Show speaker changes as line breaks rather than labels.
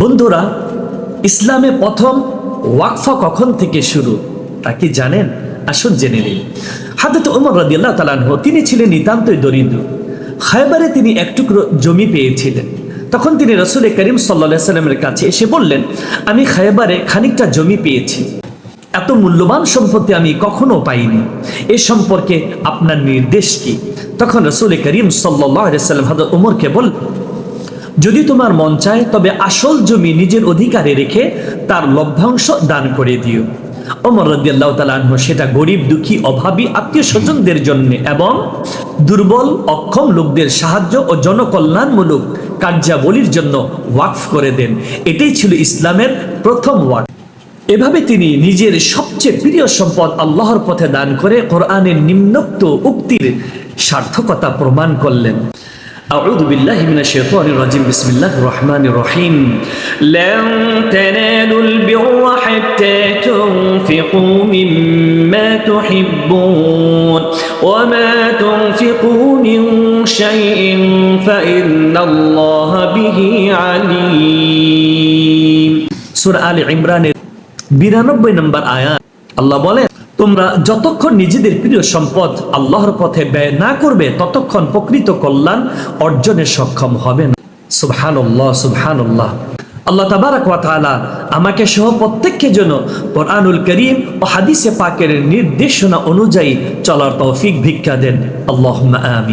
বন্ধুরা, ইসলামে প্রথম ওয়াকফা কখন থেকে শুরু? তা কি জানেন? আসুন জেনে নিন হাজরত উমর রাদিয়াল্লাহু তাআলা আনহু, তিনি ছিলেন নিতান্তই দরিদ্র। খায়বারে তিনি এক টুকরো জমি পেয়েছিলেন। তখন তিনি রসুল করিম সাল্লা সাল্লামের কাছে এসে বললেন, আমি খায়বারে খানিকটা জমি পেয়েছি। এত মূল্যবান সম্পত্তি আমি কখনো পাইনি। এ সম্পর্কে আপনার নির্দেশ কি? তখন রসুল করিম সাল্লাম হাজর উমরকে বল যদি তোমার মন চায়, তবে আসল জমি নিজের অধিকারে রেখে তার লভ্যাংশ দান করে দিও। ওমর রদিয়াল্লাহ তালাহ সেটা গরিব, দুঃখী, অভাবী, আত্মীয় স্বজনদের জন্য এবং দুর্বল, অক্ষম লোকদের সাহায্য ও জনকল্যাণমূলক কার্যাবলীর জন্য ওয়াকফ করে দেন। এটাই ছিল ইসলামের প্রথম ওয়াকফ এভাবে তিনি নিজের সবচেয়ে প্রিয় সম্পদ আল্লাহর পথে দান করে কোরআনের নিম্নোক্ত উক্তির সার্থকতা প্রমাণ করলেন। أعوذ بالله من الشيطان الرجيم بسم الله الرحمن الرحيم
لن تنالوا البر حتى تنفقوا مما تحبون وما تنفقوا من شيء فإن الله به عليم
সূরা আলে ইমরানের বিরানব্বই নম্বর আয়াত আল্লাহ বলেন তোমরা যতক্ষণ নিজেদের প্রিয় সম্পদ আল্লাহর পথে ব্যয় না করবে, ততক্ষণ প্রকৃত কল্যাণ অর্জনে সক্ষম হবে না। সুবহানাল্লাহ সুবহানাল্লাহ। আল্লাহ তাবারাক ওয়া তাআলা আমাকে সহ প্রত্যেককে যেন কোরআনুল করিম ও হাদিসে পাকের নির্দেশনা অনুযায়ী চলার তৌফিক ভিক্ষা দেন। আল্লাহুম্মা আমিন।